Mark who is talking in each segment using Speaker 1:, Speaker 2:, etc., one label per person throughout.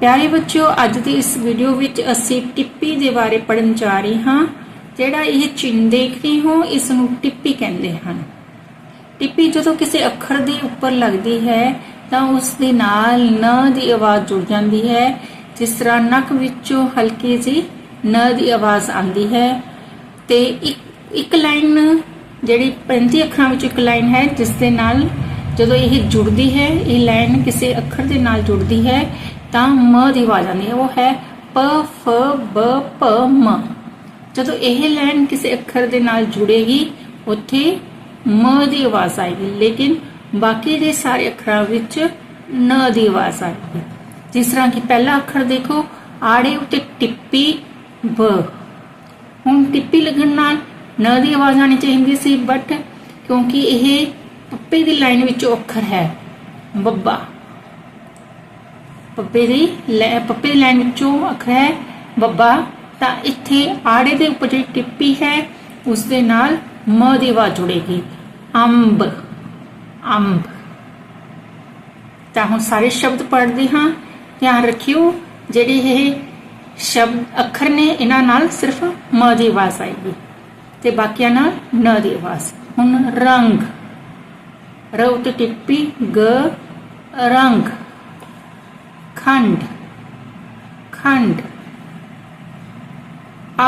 Speaker 1: ਪਿਆਰੇ ਬੱਚਿਓ, ਅੱਜ ਦੀ ਇਸ ਵੀਡੀਓ ਵਿੱਚ ਅਸੀਂ ਟਿੱਪੀ ਦੇ ਬਾਰੇ ਪੜਨ ਜਾ ਰਹੇ ਹਾਂ, ਜਿਹੜਾ ਇਹ ਚਿੰਨ੍ਹ ਦੇਖ ਰਹੇ ਹੋ ਇਸ ਨੂੰ ਟਿੱਪੀ ਕਹਿੰਦੇ ਹਨ। ਟਿੱਪੀ ਜਦੋਂ ਕਿਸੇ ਅੱਖਰ ਦੇ ਉੱਪਰ ਲੱਗਦੀ ਹੈ, ਤਾਂ ਉਸ ਦੇ ਨਾਲ ਨ ਦੀ ਆਵਾਜ਼ ਜੁੜ ਜਾਂਦੀ ਹੈ, ਜਿਸ ਤਰ੍ਹਾਂ ਨੱਕ ਵਿੱਚੋਂ ਹਲਕੀ ਜੀ ਨ ਦੀ ਆਵਾਜ਼ ਆਉਂਦੀ ਹੈ। ਤੇ ਇੱਕ ਇੱਕ ਲਾਈਨ ਜਿਹੜੀ 35 ਅੱਖਰਾਂ ਵਿੱਚ ਇੱਕ ਲਾਈਨ ਹੈ, ਜਿਸ ਦੇ ਨਾਲ ਜਦੋਂ ਇਹ ਜੁੜਦੀ ਹੈ, ਇਹ ਲਾਈਨ ਕਿਸੇ ਅੱਖਰ ਦੇ ਨਾਲ ਜੁੜਦੀ ਹੈ ਤਾਂ ਮ ਦੀ ਆਵਾਜ਼ ਆਉਂਦੀ ਹੈ, ਉਹ ਹੈ ਪ, ਫ, ਬ, ਪ, ਮ। ਜਦੋਂ ਇਹ ਲਾਈਨ ਕਿਸੇ ਅੱਖਰ ਦੇ ਨਾਲ ਜੁੜੇਗੀ, ਉੱਥੇ ਮ ਦੀ ਆਵਾਜ਼ ਆਏਗੀ, ਲੇਕਿਨ ਬਾਕੀ ਦੇ ਸਾਰੇ ਅੱਖਰਾਂ ਵਿੱਚ ਨ ਦੀ ਆਵਾਜ਼ ਆਏਗੀ। ਜਿਸ ਤਰ੍ਹਾਂ ਕਿ ਪਹਿਲਾ ਅੱਖਰ ਦੇਖੋ, ਆੜੇ ਉੱਤੇ ਟਿੱਪੀ ਬ। ਹੁਣ ਟਿੱਪੀ ਲੱਗਣ ਨਾਲ ਨ ਦੀ ਆਵਾਜ਼ ਆਣੀ ਚਾਹੀਦੀ ਸੀ ਬਟ ਕਿਉਂਕਿ ਇਹ ਪੱਪੇ ਦੀ ਲਾਈਨ ਵਿੱਚੋਂ ਅੱਖਰ ਹੈ, ਬੱਬਾ। ਪੱਪੇ ਦੀ ਲੈ- ਪੱਪੇ ਦੀ ਲਾਈਨ ਵਿੱਚੋਂ ਅੱਖਰ ਹੈ, ਬੱਬਾ, ਤਾਂ ਇੱਥੇ ਆੜੇ ਦੇ ਉੱਪਰ ਜਿਹੜੀ ਟਿੱਪੀ ਹੈ, ਉਸ ਦੇ ਨਾਲ ਮ ਦੀ ਆਵਾਜ਼ ਜੁੜੇਗੀ। ਅੰਬ ਅੰਬ। ਤਾਂ ਹੁਣ ਸਾਰੇ ਸ਼ਬਦ ਪੜ੍ਹਦੇ ਹਾਂ। ਧਿਆਨ ਰੱਖਿਓ, ਜਿਹੜੇ ਇਹ ਸ਼ਬਦ ਅੱਖਰ ਨੇ, ਇਹਨਾਂ ਨਾਲ ਸਿਰਫ ਮ ਦੀ ਆਵਾਜ਼ ਆਏਗੀ ਤੇ ਬਾਕੀਆਂ ਨਾਲ ਨ ਦੀ ਆਵਾਜ਼। ਹੁਣ ਰੰਗ। ਰ ਉੱਤੇ ਟਿੱਪੀ ਗ, ਰੰਗ। ਖੰਡ ਖੰਡ,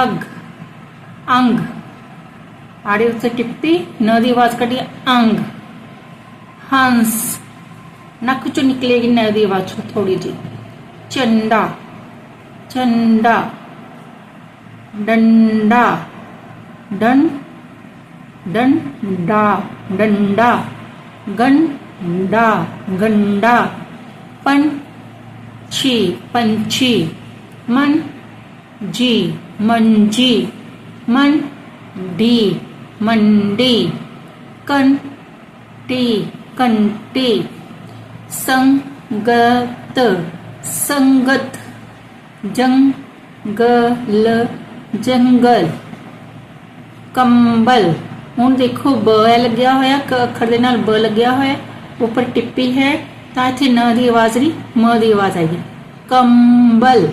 Speaker 1: ਅਗ, ਅੰਗ। ਆੜੇ ਉੱਤੇ ਟਿੱਪੀ ਨ ਦੀ ਆਵਾਜ਼ ਕੱਢੀ, ਅੰਗ। ਹੰਸ। ਨੱਕ ਚੋਂ ਨਿਕਲੇਗੀ ਨ ਦੀ ਆਵਾਜ਼ ਥੋੜੀ ਜੀ ਚੰਡਾ ਚੰਡਾ ਡੰਡਾ ਡੰ ਡੰਡਾ ਡੰਡਾ ਗੰਡਾ ਗੰਡਾ। ਪੰਛੀ ਪੰਛੀ ਮਨ ਜੀ ਮੰਜੀ ਮਨ ਡੀ ਮੰਡੀ ਕੰਟੀ ਕੰਟੀ ਸੰਗਤ ਸੰਗਤ ਜੰਗਲ ਜੰਗਲ ਕੰਬਲ ਹੁਣ ਦੇਖੋ ਬ ਹੈ ਲੱਗਿਆ ਹੋਇਆ, ਕ ਅੱਖਰ ਦੇ ਨਾਲ ਬ ਲੱਗਿਆ ਹੋਇਆ, ਉੱਪਰ ਟਿੱਪੀ ਹੈ। ਤਾਂ ਇੱਥੇ ਨ ਦੀ ਆਵਾਜ਼ ਨਹੀਂ ਮ ਦੀ ਆਵਾਜ਼ ਆਏਗੀ ਕੰਬਲ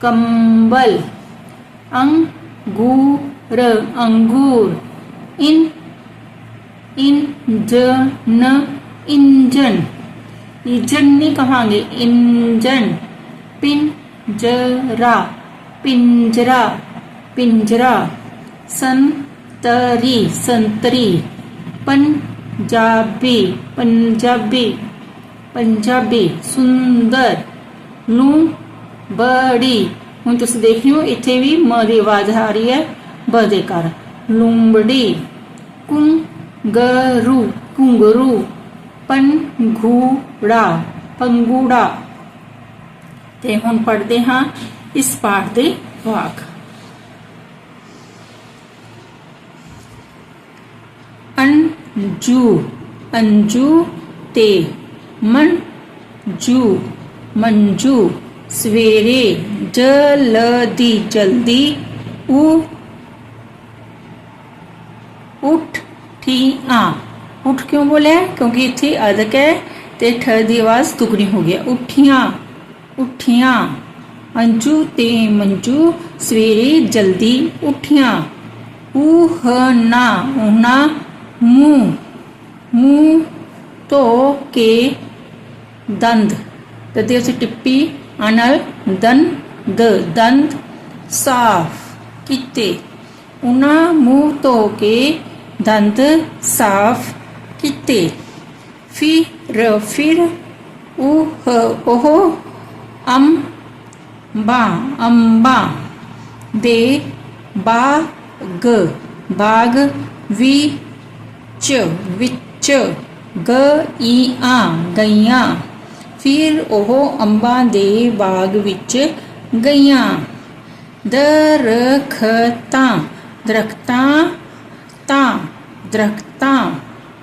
Speaker 1: ਕੰਬਲ ਅੰਗੂਰ ਅੰਗੂਰ ਇਨ ਇੰਜਨ ਇੰਜਨ ਇੰਜਨ ਨਹੀਂ ਕਹਾਂਗੇ ਇੰਜਨ ਪਿੰਜਰਾ ਪਿੰਜਰਾ ਪਿੰਜਰਾ ਸੰਤਰੀ ਸੰਤਰੀ ਪੰਜਾਬੀ ਪੰਜਾਬੀ ਪੰਜਾਬੀ ਸੁੰਦਰ ਨੂੰ ਬੜੀ, ਹੁਣ ਤੁਸੀਂ ਦੇਖ ਇੱਥੇ ਵੀ ਮ ਦੀ ਆਵਾਜ਼ ਆ ਰਹੀ ਹੈ। ਬ ਦੇ ਕਰ। ਲੂੰਬੜੀ, ਕੁੰਗਰੂ ਕੁੰਗਰੂ ਪੰਘੂੜਾ ਪੰਗੂੜਾ। ਤੇ ਹੁਣ ਪੜ੍ਹਦੇ ਹਾਂ ਇਸ ਪਾਠ ਦੇ ਵਾਕ। ਅੰਜੂ ਅੰਜੂ ਤੇ ਮਨ ਜੂ ਮੰਜੂ ਸਵੇਰੇ ਜਲਦੀ ਜਲਦੀ ਉ ਉੱਠ ਠੀਆਂ ਉੱਠ ਕਿਉਂ ਬੋਲਿਆ? ਕਿਉਂਕਿ ਇੱਥੇ ਅਦਕ ਹੈ ਤੇ ਠ ਦੀ ਆਵਾਜ਼ ਦੁਗਣੀ ਹੋ ਗਿਆ ਉੱਠੀਆਂ, ਉਠੀਆਂ। ਅੰਜੂ ਤੇ ਮੰਜੂ ਸਵੇਰੇ ਜਲਦੀ ਉੱਠੀਆਂ। ਉਹਨਾ ਉਹਨਾਂ ਮੂੰਹ ਮੂੰਹ ਧੋ ਕੇ ਦੰਦ ਤਦੇ ਉਸ ਟਿੱਪੀ ਅਨਲ ਦਨ ਦ ਦੰਦ ਸਾਫ਼ ਕੀਤੇ ਉਹਨਾਂ ਮੂੰਹ ਧੋ ਕੇ ਦੰਦ ਸਾਫ਼ ਕੀਤੇ ਫਿਰ ਫਿਰ ਉਹ ਉਹ ਅਮ ਬਾ ਅੰਬਾ ਦੇ ਬਾਗ ਬਾਗ ਵੀ ਚ ਵਿੱਚ ਗਈਆਂ ਗਈਆਂ ਫਿਰ ਉਹ ਅੰਬਾਂ ਦੇ ਬਾਗ ਵਿੱਚ ਗਈਆਂ। ਦਰਖਤਾਂ ਦਰਖਤਾਂ, ਤਾਂ ਦਰਖਤਾਂ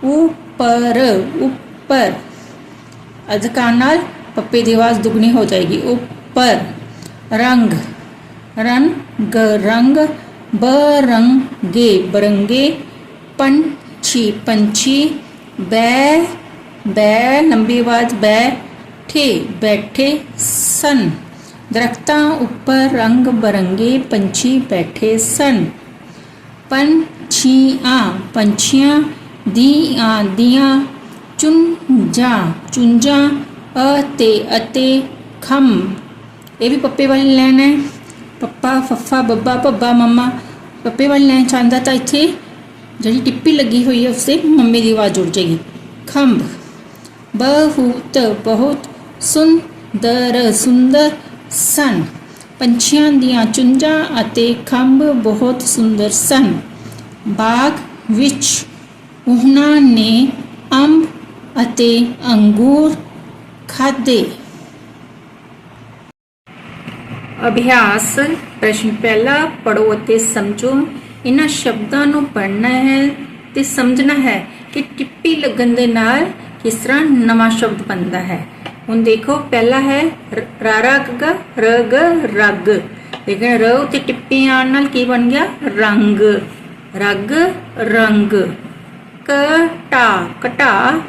Speaker 1: ਉੱਪਰ ਉੱਪਰ। ਅਧਿਕਾਰ ਨਾਲ ਪੱਪੇ ਦੀ ਆਵਾਜ਼ ਦੁਗਣੀ ਹੋ ਜਾਏਗੀ। ਉੱਪਰ। ਰੰਗ। ਰੰਗ ਰੰਗ, ਬਰੰਗੇ। ਬਰੰਗੇ, ਪੰਛੀ ਪੰਛੀ। ਬੈ ਬੈ, ਲੰਬੀ ਆਵਾਜ਼ ਬੈ ਇਕੱਠੇ ਬੈਠੇ ਸਨ ਦਰਖਤਾਂ ਉੱਪਰ ਰੰਗ ਬਰੰਗੇ ਪੰਛੀ ਬੈਠੇ ਸਨ ਪੰਛੀਆਂ ਪੰਛੀਆਂ ਦੀਆਂ ਦੀਆਂ ਚੁੰਝਾਂ ਚੁੰਝਾਂ ਅਤੇ ਅਤੇ ਖੰਭ ਇਹ ਵੀ ਪੱਪੇ ਵਾਲੀ ਲਾਈਨ ਹੈ ਪੱਪਾ ਫੱਫਾ ਬੱਬਾ ਭੱਬਾ ਮੰਮਾ ਪੱਪੇ ਵਾਲੀ ਲਾਈਨ ਚਾਹੁੰਦਾ ਤਾਂ ਇੱਥੇ ਜਿਹੜੀ ਟਿੱਪੀ ਲੱਗੀ ਹੋਈ ਹੈ ਉਸੇ ਮੰਮੀ ਦੀ ਆਵਾਜ਼ ਜੁੜ ਜਾਏਗੀ ਖੰਭ ਬਹੁਤ ਬਹੁਤ ਸੁੰਦਰ ਸੁੰਦਰ ਸਨ। ਪੰਛੀਆਂ ਦੀਆਂ ਚੁੰਝਾਂ ਅਤੇ ਖੰਭ ਬਹੁਤ ਸੁੰਦਰ ਸਨ। ਬਾਗ ਵਿੱਚ ਉਹਨਾਂ ਨੇ ਅੰਬ ਅਤੇ ਅੰਗੂਰ ਖਾਦੇ ਅਭਿਆਸ, ਪ੍ਰਸ਼ਨ ਪਹਿਲਾ ਪੜੋ ਅਤੇ ਸਮਝੋ। ਇਹਨਾਂ ਸ਼ਬਦਾਂ ਨੂੰ ਪੜ੍ਹਨਾ ਹੈ ਤੇ ਸਮਝਣਾ ਹੈ ਕਿ ਟਿੱਪੀ ਲੱਗਣ ਦੇ ਨਾਲ ਕਿਸ ਤਰ੍ਹਾਂ ਨਵਾਂ ਸ਼ਬਦ ਬਣਦਾ ਹੈ। ਹੁਣ ਦੇਖੋ, ਪਹਿਲਾ ਹੈ ਰ- ਰਾਰਾ ਗ ਰਗ ਰਗ। ਲੇਕਿਨ ਰ ਉਤੇ ਟਿੱਪੀ ਆਉਣ ਨਾਲ ਕੀ ਬਣ ਗਿਆ? ਰੰਗ। ਰਗ, ਰੰਗ। ਕਟਾ ਕਟਾ।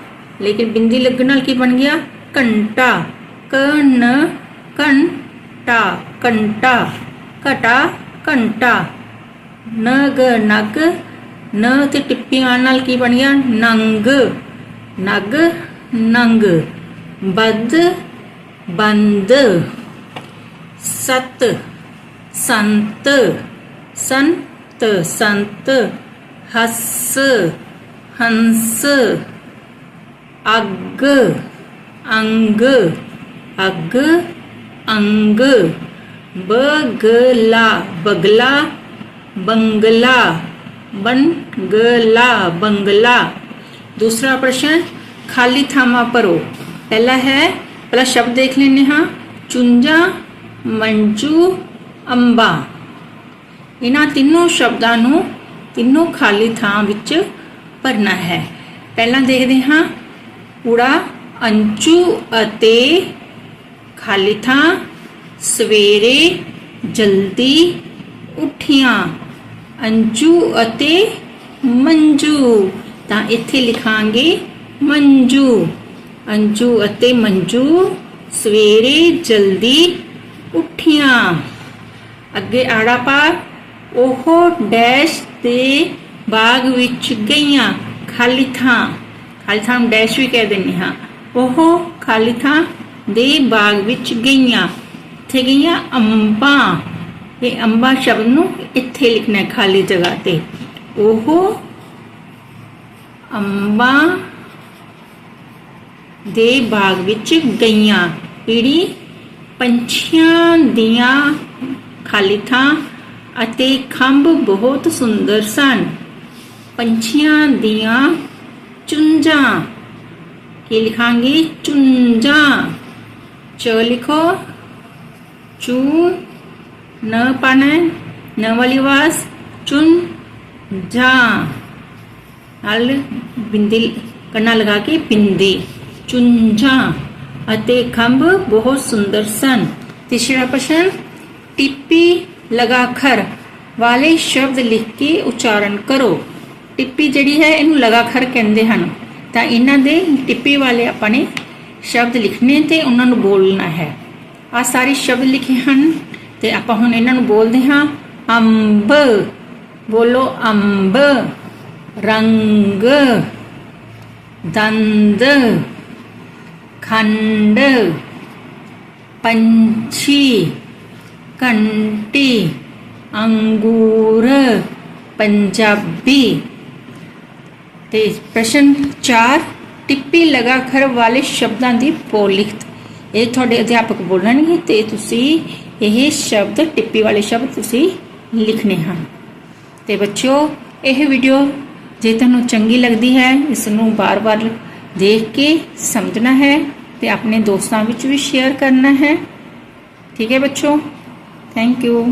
Speaker 1: ਲੇਕਿਨ ਬਿੰਦੀ ਲੱਗਣ ਨਾਲ ਕੀ ਬਣ ਗਿਆ? ਘੰਟਾ। ਕਨ ਘੰਟਾ। ਘੰਟਾ, ਘਟਾ। ਘੰਟਾ ਨਗ ਨਗ। ਨ ਤੇ ਟਿੱਪੀ ਆਉਣ ਨਾਲ ਕੀ ਬਣ ਗਿਆ? ਨੰਗ। ਨਗ, ਨੰਗ। ਬਦ, ਬੰਦ, ਸਤ, ਸੰਤ ਸੰਤ ਸੰਤ, ਹੱਸ, ਹੰਸ, ਅੱਗ, ਅੰਗ ਅੱਗ, ਅੰਗ, ਬਗਲਾ ਬਗਲਾ, ਬੰਗਲਾ ਬੰਗਲਾ ਬੰਗਲਾ। ਦੂਸਰਾ ਪ੍ਰਸ਼ਨ, ਖਾਲੀ ਥਾਮਾ ਭਰੋ। ਪਹਿਲਾ ਹੈ, ਪਹਿਲਾ ਸ਼ਬਦ ਦੇਖ ਲੈਨੇ ਹਾਂ। ਚੁੰਝਾ, ਮੰਜੂ, ਅੰਬਾ। ਇਹਨਾਂ ਤਿੰਨੋਂ ਸ਼ਬਦਾਂ ਨੂੰ ਤਿੰਨੋਂ ਖਾਲੀ ਥਾਂ ਵਿੱਚ ਭਰਨਾ ਹੈ। ਪਹਿਲਾਂ ਦੇਖਦੇ ਹਾਂ। ਊੜਾ, ਅੰਚੂ ਅਤੇ ਖਾਲੀ ਥਾਂ, ਸਵੇਰੇ, ਜਲਦੀ, ਉੱਠੀਆਂ। ਅੰਜੂ ਅਤੇ ਮੰਜੂ। ਤਾਂ ਇੱਥੇ ਲਿਖਾਂਗੇ ਮੰਜੂ। ਅੰਜੂ ਅਤੇ ਮੰਜੂ ਸਵੇਰੇ ਜਲਦੀ ਉੱਠੀਆਂ। ਅੱਗੇ ਆੜਾ ਪਾ ਉਹ ਡੈਸ਼ ਦੇ ਬਾਗ ਵਿੱਚ ਗਈਆਂ, ਖਾਲੀ ਥਾਂ। ਖਾਲੀ ਥਾਂ ਡੈਸ਼ ਵੀ ਕਹਿ ਦਿੰਦੇ ਹਾਂ। ਉਹ ਖਾਲੀ ਥਾਂ ਦੇ ਬਾਗ ਵਿੱਚ ਗਈਆਂ। ਇੱਥੇ ਗਈਆਂ ਅੰਬਾਂ। ਇਹ ਅੰਬਾ ਸ਼ਬਦ ਨੂੰ ਇੱਥੇ ਲਿਖਣਾ ਖਾਲੀ ਜਗ੍ਹਾ ਤੇ। ਉਹ ਅੰਬਾ ਦੇ ਬਾਗ ਵਿੱਚ ਗਈਆਂ। ਪੀੜੀ ਪੰਛੀਆਂ ਦੀਆਂ ਖਾਲੀ ਥਾਂ ਅਤੇ ਖੰਭ ਬਹੁਤ ਸੁੰਦਰ ਸਨ। ਪੰਛੀਆਂ ਦੀਆਂ ਚੁੰਝਾਂ। ਕੀ ਲਿਖਾਂਗੇ? ਚੁੰਝਾਂ। ਚ ਲਿਖੋ। ਚੂ न ਪਾਣਾ ਹੈ, ਨ ਵਾਲੀ ਆਵਾਜ਼ ਚੁੰਝਾਂ ਨਾਲ ਬਿੰਦੀ ਕੰਨਾ ਲਗਾ ਕੇ ਬਿੰਦੀ। ਚੁੰਝਾਂ ਅਤੇ ਖੰਭ ਬਹੁਤ ਸੁੰਦਰ ਸਨ। ਤੀਸਰਾ ਪ੍ਰਸ਼ਨ, ਟਿੱਪੀ ਲਗਾਖਰ ਵਾਲੇ ਸ਼ਬਦ ਲਿਖ ਕੇ ਉਚਾਰਨ ਕਰੋ। ਟਿੱਪੀ ਜਿਹੜੀ ਹੈ, ਇਹਨੂੰ ਲਗਾਖਰ ਕਹਿੰਦੇ ਹਨ। ਤਾਂ ਇਹਨਾਂ ਦੇ ਟਿੱਪੀ ਵਾਲੇ ਆਪਾਂ ਨੇ ਸ਼ਬਦ ਲਿਖਣੇ ਤੇ ਉਹਨਾਂ ਨੂੰ ਬੋਲਣਾ ਹੈ। ਆ ਸਾਰੇ ਸ਼ਬਦ ਲਿਖੇ ਹਨ ਤੇ ਆਪਾਂ ਹੁਣ ਇਹਨਾਂ ਨੂੰ ਬੋਲਦੇ ਹਾਂ। ਅੰਬ, ਬੋਲੋ ਅੰਬ। ਰੰਗ, ਦੰਦ। ਖੰਡ, ਪੰਛੀ ਕੰਟੀ ਅੰਗੂਰ, ਪੰਜਾਬੀ। ਤੇ ਪ੍ਰਸ਼ਨ 4 ਟਿੱਪੀ ਲਗਾਖਰ ਵਾਲੇ ਸ਼ਬਦਾਂ ਦੀ ਬੋਲ ਲਿਖਤ ਇਹ ਤੁਹਾਡੇ ਅਧਿਆਪਕ ਬੋਲਣਗੇ ਤੇ ਤੁਸੀਂ ਇਹ ਸ਼ਬਦ, ਟਿੱਪੀ ਵਾਲੇ ਸ਼ਬਦ ਤੁਸੀਂ ਲਿਖਣੇ ਹਨ। ਤੇ ਬੱਚਿਓ, ਇਹ ਵੀਡੀਓ ਜੇ ਤੁਹਾਨੂੰ ਚੰਗੀ ਲੱਗਦੀ ਹੈ, ਇਸ ਨੂੰ ਬਾਰ-ਬਾਰ ਦੇਖ ਕੇ ਸਮਝਣਾ ਹੈ ਤੇ ਆਪਣੇ ਦੋਸਤਾਂ ਵਿੱਚ ਵੀ ਸ਼ੇਅਰ ਕਰਨਾ ਹੈ। ਠੀਕ ਹੈ ਬੱਚੋ? Thank you